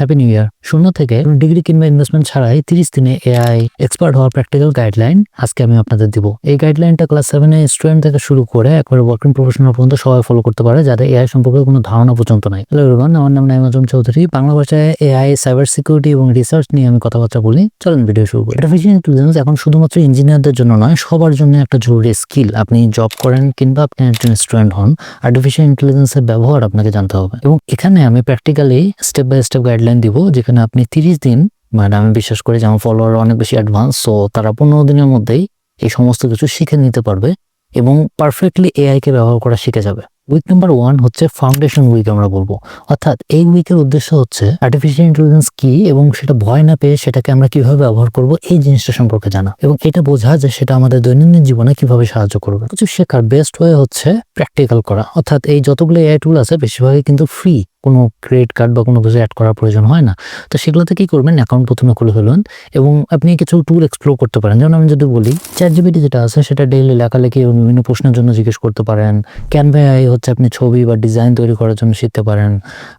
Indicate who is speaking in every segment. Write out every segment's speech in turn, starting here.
Speaker 1: Happy new year শূন্য থেকে degree কিংবা ইনভেস্টমেন্ট ছাড়াই তিরিশ দিনে এআই এক্সপার্ট হওয়ার প্র্যাকটিক্যাল গাইডলাইন আজকে আমি আপনাদের দিব। এই গাইডলাইনটা ক্লাস সেভেনে স্টুডেন্ট থেকে শুরু করে একবারে ওয়ার্কিং প্রফেশনাল পর্যন্ত সবাই ফলো করতে পারে, যাদের এআই সম্পর্কে কোনো ধারণা পর্যন্ত নাই। হ্যালো এভরিওয়ান আমার নাম নাইম আজম চৌধুরী। বাংলা ভাষায় এআই সাইবার সিকিউরিটি এবং রিসার্চ নিয়ে আমি কথাবার্তা বলি। চলেন ভিডিও শুরু করি। আর্টিফিশিয়াল ইন্টেলিজেন্স এখন শুধুমাত্র ইঞ্জিনিয়ারদের জন্য নয়, সবার জন্য একটা জরুরি স্কিল আপনি জব করেন কিংবা আপনি একজন স্টুডেন্ট হন আর্টিফিশিয়াল ইন্টেলিজেন্সের ব্যবহার আপনাকে জানতে হবে। এবং এখানে আমি practically step by step guideline দিব যেখানে আপনি তিরিশ দিন মানে আমি বিশ্বাস করি যে আমার ফলোয়ার অনেক বেশি অ্যাডভান্স সো তারা পনেরো দিনের মধ্যেই এই সমস্ত কিছু শিখে নিতে পারবে এবং পারফেক্টলি এআই কে ব্যবহার করা শিখে যাবে। উইক নাম্বার ওয়ান হচ্ছে ফাউন্ডেশন উইক আমরা বলব। অর্থাৎ এই উইকের উদ্দেশ্য হচ্ছে আর্টিফিশিয়াল ইন্টেলিজেন্স কি এবং সেটা ভয় না পেয়ে সেটাকে আমরা কীভাবে ব্যবহার করব এই জিনিসটা সম্পর্কে জানা। এবং এটা বোঝা যে সেটা আমাদের দৈনন্দিন জীবনে কীভাবে সাহায্য করবে। কিছু শেখার বেস্ট ওয়ে হচ্ছে প্র্যাকটিক্যাল করা। অর্থাৎ এই যতগুলো এআই টুল আছে, বেশিরভাগই কিন্তু ফ্রি কোনো ক্রেডিট কার্ড বা কোনো কিছু অ্যাড করার প্রয়োজন হয় না। তো সেগুলোতে কী করবেন? অ্যাকাউন্ট প্রথমে খুলে ফেলবেন এবং আপনি কিছু টুল এক্সপ্লোর করতে পারেন। যেমন আমি যদি বলি চ্যাট জিবিটি যেটা আছে, সেটা ডেইলি লেখালেখি বিভিন্ন প্রশ্নের জন্য জিজ্ঞেস করতে পারেন। ক্যানভা এআই হচ্ছে আপনি ছবি বা ডিজাইন তৈরি করার জন্য শিখতে পারেন।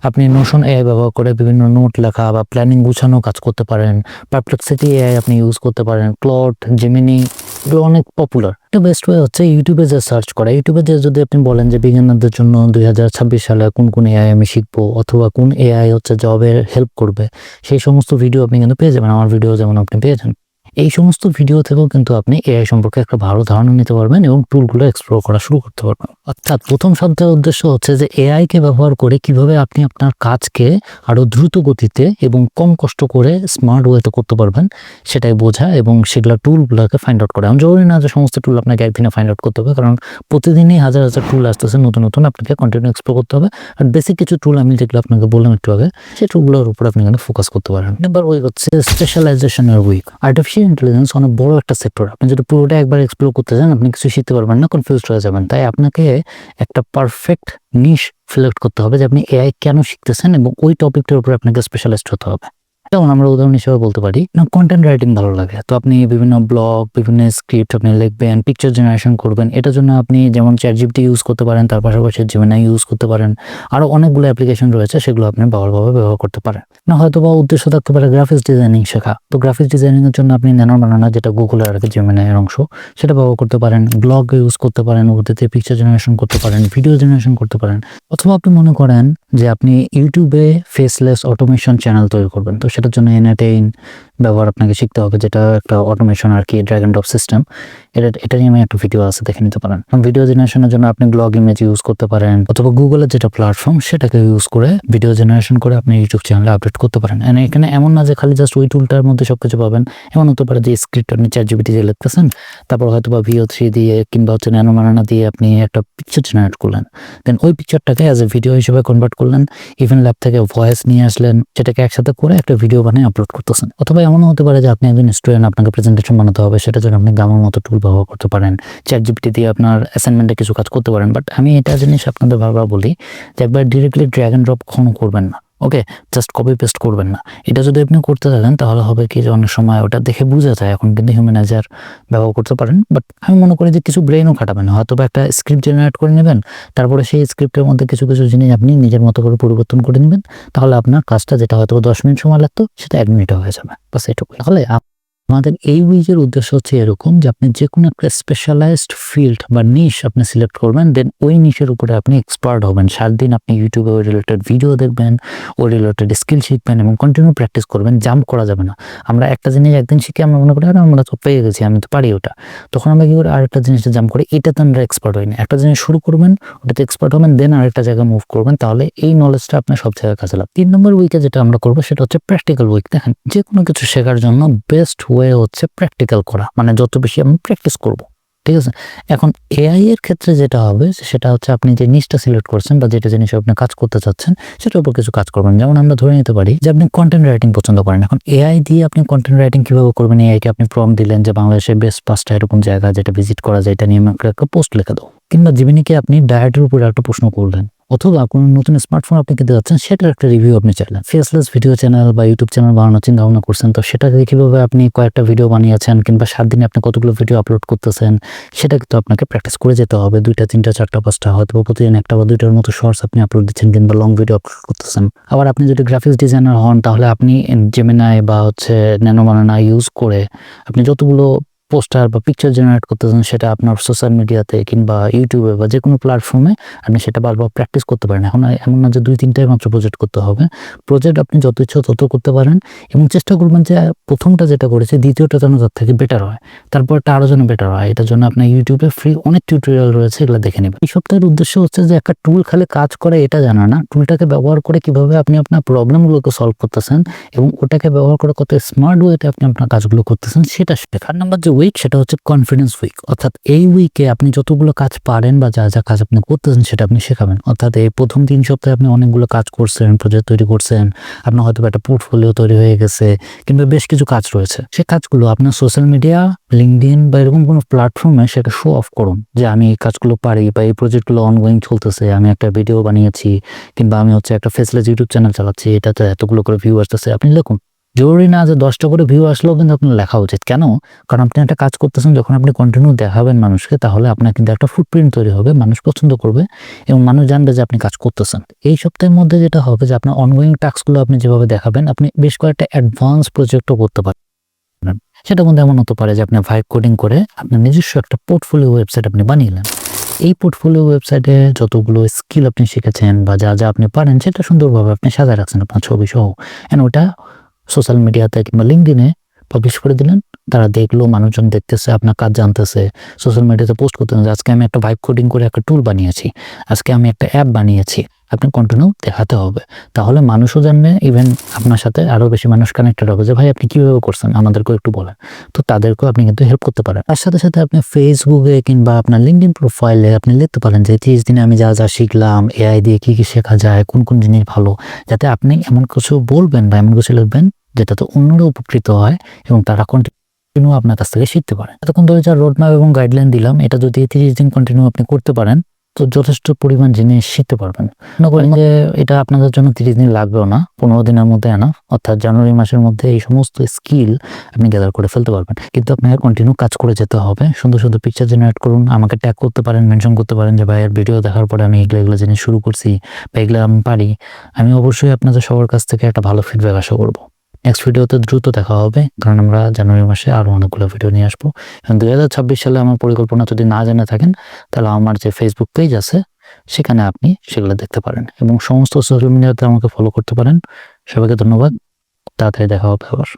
Speaker 1: আপনি নোশন এআই ব্যবহার করে বিভিন্ন নোট লেখা বা প্ল্যানিং গুছানো কাজ করতে পারেন। পারপ্লেক্সিটি এআই আপনি ইউজ করতে পারেন। ক্লট জেমিনি অনেক পপুলার একটা বেস্ট ওয়ে হচ্ছে ইউটিউবে যে সার্চ করা। ইউটিউবে যে যদি আপনি বলেন যে বিজ্ঞানীদের জন্য দুই হাজার ছাব্বিশ সালে কোন কোন এআই আমি শিখব অথবা কোন এআই হচ্ছে জবের হেল্প করবে, সেই সমস্ত ভিডিও আপনি কিন্তু পেয়ে যাবেন। আমার ভিডিও যেমন আপনি পেয়েছেন এই সমস্ত ভিডিও থেকেও কিন্তু আপনি এআই সম্পর্কে একটা ভালো ধারণা নিতে পারবেন এবং টুলগুলো এক্সপ্লোর করা শুরু করতে পারবেন। অর্থাৎ প্রথম সপ্তাহের উদ্দেশ্য হচ্ছে যে এআই কে ব্যবহার করে কীভাবে আপনি আপনার কাজকে আরও দ্রুত গতিতে এবং কম কষ্ট করে স্মার্ট ওয়েতে করতে পারবেন সেটাই বোঝা এবং সেগুলো টুলগুলোকে ফাইন্ড আউট করা। এমন জরুরি না যে সমস্ত টুল আপনাকে একদিনে ফাইন্ড আউট করতে হবে, কারণ প্রতিদিনই হাজার হাজার টুল আসতেছে, নতুন নতুন আপনাকে কন্টিনিউ এক্সপ্লোর করতে হবে। আর বেসিক কিছু টুল আমি যেগুলো আপনাকে বললাম একটু আগে, সেই টুলগুলোর উপর আপনি কিন্তু ফোকাস করতে পারেন। নাম্বার উইক হচ্ছে স্পেশালাইজেশনের উইক আর্টিফিশিয়াল ইন্টেলিজেন্স অনেক বড় একটা সেক্টর আপনি যদি পুরোটা একবার এক্সপ্লোর করতে চান আপনি কিছু শিখতে পারবেন না কনফিউজ হয়ে যাবেন। তাই আপনাকে একটা পারফেক্ট নিশ সিলেক্ট করতে হবে যে আপনি এআই কেন শিখতেছেন এবং ওই টপিকটার উপরে আপনাকে স্পেশালিস্ট হতে হবে। যেমন আমরা উদাহরণ হিসেবে বলতে পারি, না কন্টেন্ট রাইটিং ভালো লাগে। তো আপনি বিভিন্ন ব্লগ বিভিন্ন স্ক্রিপ্ট আপনি লিখবেন পিকচার জেনারেশন করবেন, এটার জন্য আপনি যেমন চ্যাট জিপিটি ইউজ করতে পারেন, তার পাশাপাশি জেমিনাই ইউজ করতে পারেন আরও অনেকগুলো অ্যাপ্লিকেশন রয়েছে, সেগুলো আপনি ভালোভাবে ব্যবহার করতে পারেন। না হয়তো বা উদ্দেশ্য থাকতে পারে গ্রাফিক্স ডিজাইনিং শেখা। তো গ্রাফিক্স ডিজাইনিং এর জন্য আপনি ন্যানো বানানো যেটা গুগলের আর কি জেমিনাইয়ের অংশ, সেটা ব্যবহার করতে পারেন ব্লগ ইউজ করতে পারেন, ওটাতে পিকচার জেনারেশন করতে পারেন ভিডিও জেনারেশন করতে পারেন। অথবা আপনি মনে করেন যে আপনি ইউটিউবে ফেসলেস অটোমেশন চ্যানেল তৈরি করবেন। তো সেটার জন্য এনএটেইন ব্যবহার আপনাকে শিখতে হবে, যেটা একটা অটোমেশন আর কি ড্র্যাগ অ্যান্ড ড্রপ সিস্টেম এটা এটা নিয়ে আমি একটা ভিডিও আছে, দেখে নিতে পারেন। ভিডিও জেনারেশনের জন্য আপনি ব্লগ ইমেজ ইউজ করতে পারেন, অথবা গুগলের যেটা প্ল্যাটফর্ম সেটাকে ইউজ করে ভিডিও জেনারেশন করে আপনি ইউটিউব চ্যানেলে আপডেট করতে পারেন। এখানে এমন না যে খালি জাস্ট ওই টুলটার মধ্যে সবকিছু পাবেন, এমন হতে পারে যে স্ক্রিপ্ট আপনি চ্যাট জিবিটি দিয়ে লিখতেছেন, তারপর হয়তো বা ভিও থ্রি দিয়ে কিংবা হচ্ছে ন্যানো মানানা দিয়ে আপনি একটা পিকচার জেনারেট করলেন। দেন ওই পিকচারটাকে অ্যাজ এ ভিডিও হিসেবে কনভার্ট করলেন ইভেন ল্যাব থেকে ভয়েস নিয়ে আসলেন সেটাকে একসাথে করে একটা ভিডিও বানিয়ে আপলোড করতেছেন। অথবা এমনও হতে পারে যে আপনি একজন স্টুডেন্ট আপনাকে প্রেজেন্টেশন বানাতে হবে সেটা জন্য আপনি গামার মতো টুল ব্যবহার করতে পারেন। চ্যাট জিপিটি দিয়ে আপনার অ্যাসাইনমেন্টে কিছু কাজ করতে পারেন বাট আমি এটা জিনিস আপনাদের বারবার বলি যে একবার ডিরেক্টলি ড্র্যাগ অ্যান্ড ড্রপ কখনো করবেন না। ওকে জাস্ট কপি পেস্ট করবেন না। এটা যদি আপনি করতে থাকেন, তাহলে হবে কি যে অনেক সময় ওটা দেখে বোঝা যায়, এখন কিন্তু হিউম্যানাইজার ব্যবহার করতে পারেন। বাট আমি মনে করি যে কিছু ব্রেনও খাটাবেন হয়তো বা একটা স্ক্রিপ্ট জেনারেট করে নেবেন, তারপরে সেই স্ক্রিপ্টের মধ্যে কিছু কিছু জিনিস আপনি নিজের মতো করে পরিবর্তন করে নেবেন, তাহলে আপনার কাজটা যেটা হয়তো দশ মিনিট সময় লাগতো, সেটা এক মিনিটও হয়ে যাবে। বাস এটুকু তাহলে আমাদের এই উইকের উদ্দেশ্য হচ্ছে এরকম যে আপনি যে কোনো একটা স্পেশালাইজড ফিল্ড বা নিশ আপনি সিলেক্ট করবেন দেন ওই নিশের উপরে আপনি এক্সপার্ট হবেন। সাত দিন আপনি ইউটিউবে ওই রিলেটেড ভিডিও দেখবেন, ওই রিলেটেড স্কিল শিখবেন এবং কন্টিনিউ প্র্যাকটিস করবেন জাম্প করা যাবে না। আমরা একটা জিনিস একদিন শিখে আমরা মনে করি, আর, আমরা তো পেয়ে গেছি, আমি তো পারি ওটা। তখন আমরা কি করি, আরেকটা জিনিসটা জাম্প করি এটাতে আমরা এক্সপার্ট হই না একটা জিনিস শুরু করবেন, ওটাতে এক্সপার্ট হবেন দেন আরেকটা জায়গায় মুভ করবেন, তাহলে এই নলেজটা আপনার সব জায়গায় কাজে লাগবে তিন নম্বর উইকে যেটা আমরা করব, সেটা হচ্ছে প্র্যাকটিক্যাল উইক দেখেন যে কোনো কিছু শেখার জন্য বেস্ট ওয়ে হচ্ছে প্র্যাকটিক্যাল করা। মানে যত বেশি আমি প্র্যাকটিস করব, ঠিক আছে? এখন এআই এর ক্ষেত্রে যেটা হবে, সেটা হচ্ছে আপনি যে নিচটা সিলেক্ট করছেন বা যেটা জিনিস আপনি কাজ করতে চাচ্ছেন, সেটার উপর কিছু কাজ করবেন। যেমন আমরা ধরে নিতে পারি যে আপনি কন্টেন্ট রাইটিং পছন্দ করেন। এখন এআই দিয়ে আপনি কন্টেন্ট রাইটিং কীভাবে করবেন? এআইকে আপনি ফর্ম দিলেন যে বাংলাদেশের বেস্ট পাঁচটা এরকম জায়গা যেটা ভিজিট করা যায়, এটা নিয়ে আমাকে একটা পোস্ট লেখা দাও কিংবা জীবনীকে আপনি ডায়েটের উপরে একটা প্রশ্ন করলেন অথবা কোনো নতুন স্মার্টফোন আপনি কিনতে যাচ্ছেন, সেটার একটা রিভিউ আপনি চাইলেন। ফেসলেস ভিডিও চ্যানেল বা ইউটিউব চ্যানেল বানানোর চিন্তা ভাবনা করছেন, তো সেটাকে কীভাবে আপনি কয়েকটা ভিডিও বানিয়েছেন কিংবা সাত দিনে আপনি কতগুলো ভিডিও আপলোড করতেছেন, সেটা কিন্তু আপনাকে প্র্যাকটিস করে যেতে হবে। দুইটা, তিনটা, চারটা, পাঁচটা, হয়তো প্রতিদিন একটা বা দুইটার মতো শর্টস আপনি আপলোড দিচ্ছেন কিংবা লং ভিডিও আপলোড করতেছেন। আবার আপনি যদি গ্রাফিক্স ডিজাইনার হন, তাহলে আপনি জেমিনাই বা হচ্ছে ন্যানো বানানা ইউজ করে আপনি যতগুলো পোস্টার বা পিকচার জেনারেট করতেছেন, সেটা আপনার সোশ্যাল মিডিয়াতে কিংবা ইউটিউবে বা যে কোনো প্ল্যাটফর্মে আপনি সেটা বারবার প্র্যাকটিস করতে পারেন। এখন এমন না যে দুই তিনটাই মাত্র প্রজেক্ট করতে হবে। প্রজেক্ট আপনি যত ইচ্ছা তত করতে পারেন এবং চেষ্টা করবেন যে প্রথমটা যেটা করেছে, দ্বিতীয়টা যেন তার থেকে বেটার হয়। তারপরটা আরও যেন বেটার হয়। এটার জন্য আপনার ইউটিউবে ফ্রি অনেক টিউটোরিয়াল রয়েছে, এগুলো দেখে নেবেন। এই সপ্তাহের উদ্দেশ্য হচ্ছে যে একটা টুল খালে কাজ করে এটা জানা না। টুলটাকে ব্যবহার করে কীভাবে আপনি আপনার প্রবলেমগুলোকে সলভ করতেছেন এবং ওটাকে ব্যবহার করে কত স্মার্ট ওয়েতে আপনি আপনার কাজগুলো করতেছেন, সেটা শেখার। নাম্বার যে উইক সেটা হচ্ছে কনফিডেন্স উইক অর্থাৎ এই উইকে আপনি যতগুলো কাজ পারেন বা যা যা কাজ আপনি করতেছেন, সেটা আপনি শেখাবেন। অর্থাৎ এই প্রথম তিন সপ্তাহে আপনি অনেকগুলো কাজ করছেন প্রজেক্ট তৈরি করছেন, আপনার হয়তো একটা পোর্টফোলিও তৈরি হয়ে গেছে, কিংবা বেশ কিছু কাজ রয়েছে। সেই কাজগুলো আপনার সোশ্যাল মিডিয়া লিঙ্কডিন বা এরকম কোনো প্ল্যাটফর্মে সেটা শো অফ করুন যে আমি এই কাজগুলো পারি বা এই প্রজেক্টগুলো অনগোয়িং চলতেছে, আমি একটা ভিডিও বানিয়েছি, কিংবা আমি হচ্ছে একটা ফেসলেস ইউটিউব চ্যানেল চালাচ্ছি, এটাতে এতগুলো করে ভিউ আসতেছে আপনি লিখুন। জরুরি না যে দশটা করে ভিউ আসলেও কিন্তু আপনার লেখা উচিত। কেন? কারণ আপনি একটা কাজ করতেছেন, যখন আপনি কন্টিনিউ দেখাবেন মানুষকে, তাহলে আপনার কিন্তু একটা ফুটপ্রিন্ট তৈরি হবে, মানুষ পছন্দ করবে এবং মানুষ জানবে যে আপনি কাজ করতেছেন। এই সপ্তাহের মধ্যে যেটা হবে যে আপনার অনগোয়িং টাস্কগুলো আপনি যেভাবে দেখাবেন, আপনি বেশ কয়েকটা অ্যাডভান্স প্রজেক্টও করতে পারেন। সেটার মধ্যে এমন হতে পারে যে আপনি ভাইব কোডিং করে আপনার নিজস্ব একটা পোর্টফোলিও ওয়েবসাইট আপনি বানিয়ে এই পোর্টফোলিও ওয়েবসাইটে যতগুলো স্কিল আপনি শিখেছেন বা যা যা আপনি পারেন, সেটা সুন্দরভাবে আপনি সাজায় রাখছেন আপনার ছবি সহ অ্যান্ড ওটা সোশ্যাল মিডিয়াতে কিংবা লিঙ্ক লিঙ্কডিনে পাবলিশ করে দিলেন। তারা দেখল, মানুষজন দেখতেছে, আপনার কাজ জানতেছে। সোশ্যাল মিডিয়াতে পোস্ট করতেছে আজকে আমি একটা ভাইব কোডিং করে একটা টুল বানিয়েছি। আজকে আমি একটা অ্যাপ বানিয়েছি। আপনি কন্টিনিউ দেখাতে হবে। তাহলে মানুষও জানবে ইভেন আপনার সাথে আরও বেশি মানুষ কানেক্টেড হবে যে, ভাই, আপনি কীভাবে করছেন? আমাদেরকেও একটু বলেন। তো তাদেরকেও আপনি কিন্তু হেল্প করতে পারেন। তার সাথে সাথে আপনি ফেসবুকে কিংবা আপনার লিঙ্কডিন প্রোফাইলে আপনি লিখতে পারেন যে, তিরিশ দিনে আমি যা যা শিখলাম এআই দিয়ে কী কী শেখা যায়, কোন কোন জিনিস ভালো? যাতে আপনি এমন কিছু বলবেন বা এমন কিছু লিখবেন যেটাতে অন্যরা উপকৃত হয় এবং তারা কন্টিনিউ আপনার কাছ থেকে শিখতে পারে। এতক্ষণ ধরে যা রোড ম্যাপ এবং গাইডলাইন দিলাম, এটা যদি তিরিশ দিন কন্টিনিউ আপনি করতে পারেন, তো যথেষ্ট পরিমাণ জিনিস শিখতে পারবেন। মনে করেন যে এটা আপনাদের জন্য তিরিশ দিন লাগবেও না, পনেরো দিনের মধ্যে আনা অর্থাৎ জানুয়ারি মাসের মধ্যে এই সমস্ত স্কিল আপনি গ্যাদার করে ফেলতে পারবেন। কিন্তু আপনাকে কন্টিনিউ কাজ করে যেতে হবে, সুন্দর সুন্দর পিকচার জেনারেট করুন, আমাকে ট্যাগ করতে পারেন মেনশন করতে পারেন যে ভাইয়ের ভিডিও দেখার পরে আমি এগুলো এগুলো জিনিস শুরু করছি বা এগুলো আমি পারি। আমি অবশ্যই আপনাদের সবার কাছ থেকে একটা ভালো ফিডব্যাক আশা করব। নেক্সট ভিডিওতে দ্রুত দেখা হবে, কারণ আমরা জানুয়ারি মাসে আরও অনেকগুলো ভিডিও নিয়ে আসব। দুই হাজার ছাব্বিশ সালে আমার পরিকল্পনা যদি না জেনে থাকেন, তাহলে আমার যে ফেসবুক পেজ আছে, সেখানে আপনি সেগুলো দেখতে পারেন। এবং সমস্ত সোশ্যাল মিডিয়াতে আমাকে ফলো করতে পারেন। সবাইকে ধন্যবাদ। তাড়াতাড়ি দেখা হবে আবার।